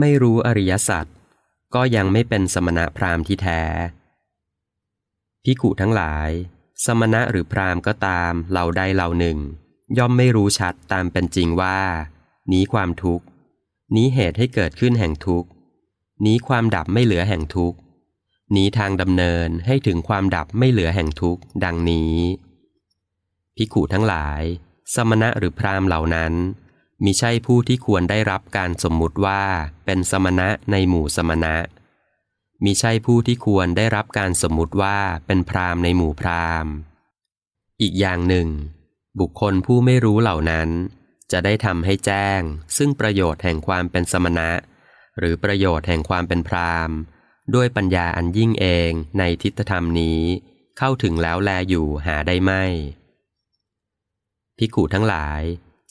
ไม่รู้อริยสัจก็ยังไม่เป็นสมณะพราหมณ์ที่แท้ พิกุทั้งหลาย สมณะหรือพราหมณ์ก็ตามเหล่าใดเหล่าหนึ่ง ย่อมไม่รู้ชัดตามเป็นจริงว่า นี้ความทุกข์ นี้เหตุให้เกิดขึ้นแห่งทุกข์ นี้ความดับไม่เหลือแห่งทุกข์ นี้ทางดำเนินให้ถึงความดับไม่เหลือแห่งทุกข์ ดังนี้ พิกุทั้งหลาย สมณะหรือพราหมณ์เหล่านั้น มิใช่ผู้ที่ควรได้รับการสมมุติว่าเป็นสมณะในหมู่สมณะ มิใช่ผู้ที่ควรได้รับการสมมุติว่าเป็นพราหมณ์ในหมู่พราหมณ์อีกอย่างหนึ่ง บุคคลผู้ไม่รู้เหล่านั้น จะได้ทำให้แจ้ง ซึ่งประโยชน์แห่งความเป็นสมณะ หรือประโยชน์แห่งความเป็นพราหมณ์ด้วยปัญญาอันยิ่งเองในทิฏฐธรรมนี้ เข้าถึงแล้วแลอยู่หาได้ไม่พิกุทั้งหลาย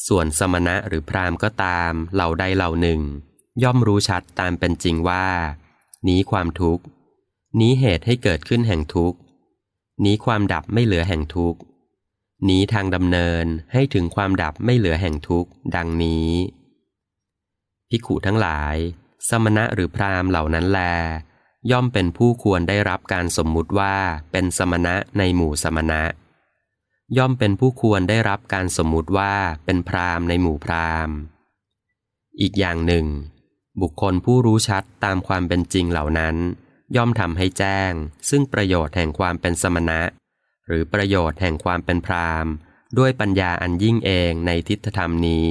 ส่วนสมณะหรือพราหมณ์ก็ตามเหล่าใดเหล่าหนึ่ง ย่อมรู้ชัดตามเป็นจริงว่า นี้ความทุกข์ นี้เหตุให้เกิดขึ้นแห่งทุกข์ นี้ความดับไม่เหลือแห่งทุกข์ นี้ทางดำเนินให้ถึงความดับไม่เหลือแห่งทุกข์ ดังนี้พิกุทั้งหลาย สมณะหรือพราหมณ์เหล่านั้นแล ย่อมเป็นผู้ควรได้รับการสมมุติว่าเป็นสมณะในหมู่สมณะ ย่อมเป็นผู้ควรได้รับการสมมุติว่าเป็นพรามในหมู่พรามอีกอย่างหนึ่ง บุคคลผู้รู้ชัดตามความเป็นจริงเหล่านั้น ย่อมทำให้แจ้ง ซึ่งประโยชน์แห่งความเป็นสมณะ หรือประโยชน์แห่งความเป็นพรามด้วยปัญญาอันยิ่งเองในทิฏฐธรรมนี้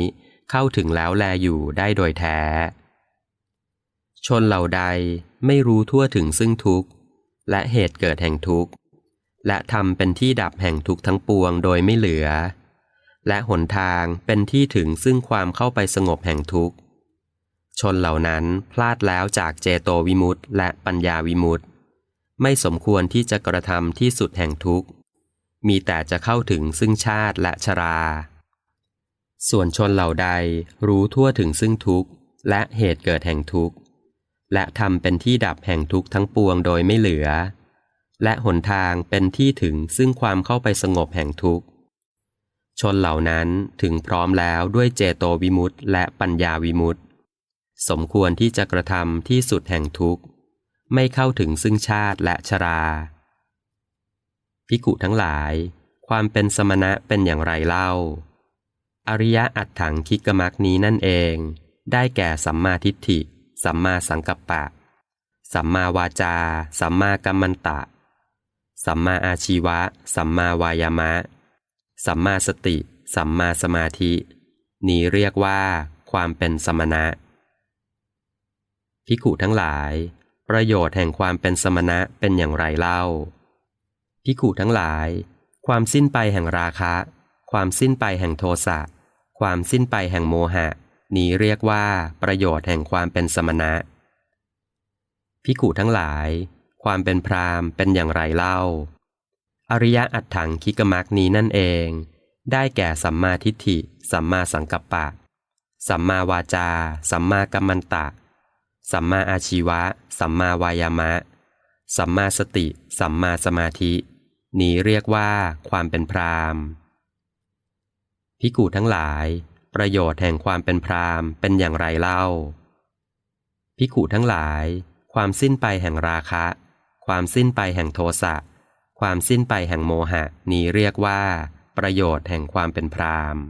เข้าถึงแล้วแลอยู่ได้โดยแท้ ชนเหล่าใดไม่รู้ทั่วถึงซึ่งทุกข์ และเหตุเกิดแห่งทุกข์ และทำเป็นที่ดับแห่งทุกทั้งปวงโดยไม่เหลือ และหนทางเป็นที่ถึงซึ่งความเข้าไปสงบแห่งทุกข์ ชนเหล่านั้นพลาดแล้วจากเจโตวิมุตต์และปัญญาวิมุตต์ไม่สมควรที่จะกระทำที่สุดแห่งทุกข์ มีแต่จะเข้าถึงซึ่งชาติและชรา ส่วนชนเหล่าใดรู้ทั่วถึงซึ่งทุกข์ และเหตุเกิดแห่งทุกข์ และทำเป็นที่ดับแห่งทุกข์ทั้งปวงโดยไม่เหลือ และหนทางเป็นที่ถึงซึ่งความเข้าไปสงบแห่งทุกข์ ชนเหล่านั้นถึงพร้อมแล้วด้วยเจโตวิมุตต์และปัญญาวิมุตต์สมควรที่จะกระทำที่สุดแห่งทุกข์ ไม่เข้าถึงซึ่งชาติและชรา พิกุทั้งหลาย ความเป็นสมณะเป็นอย่างไรเล่า อริยะอัตถังคิกมักนี้นั่นเอง ได้แก่สัมมาทิฏฐิ สัมมาสังกัปปะ สัมมาวาจา สัมมากัมมันตะ สัมมาอาชีวะ สัมมาวายามะ สัมมาสติ สัมมาสมาธิ นี้เรียกว่า ความเป็นสมณะ พิกุทั้งหลาย ประโยชน์แห่งความเป็นสมณะเป็นอย่างไรเล่า พิกุทั้งหลาย ความสิ้นไปแห่งราคะ ความสิ้นไปแห่งโทสะ ความสิ้นไปแห่งโมหะ นี้เรียกว่า ประโยชน์แห่งความเป็นสมณะพิกุทั้งหลาย ความเป็นพรามเป็นอย่างไรเล่า อริยะอัตถังคิกมักนี้นั่นเอง ได้แก่สัมมาทิฏฐิ สัมมาสังกัปปะ สัมมาวาจา สัมมากัมมันตะ สัมมาอาชีวะ สัมมาวายามะ สัมมาสติ สัมมาสมาธิ นี้เรียกว่าความเป็นพรามพิกูทั้งหลาย ประโยชน์แห่งความเป็นพรามเป็นอย่างไรเล่าพิกูทั้งหลาย ความสิ้นไปแห่งราคะ ความสิ้นไปแห่งโทสะ ความสิ้นไปแห่งโมหะ นี้เรียกว่า ประโยชน์แห่งความเป็นพรามณ์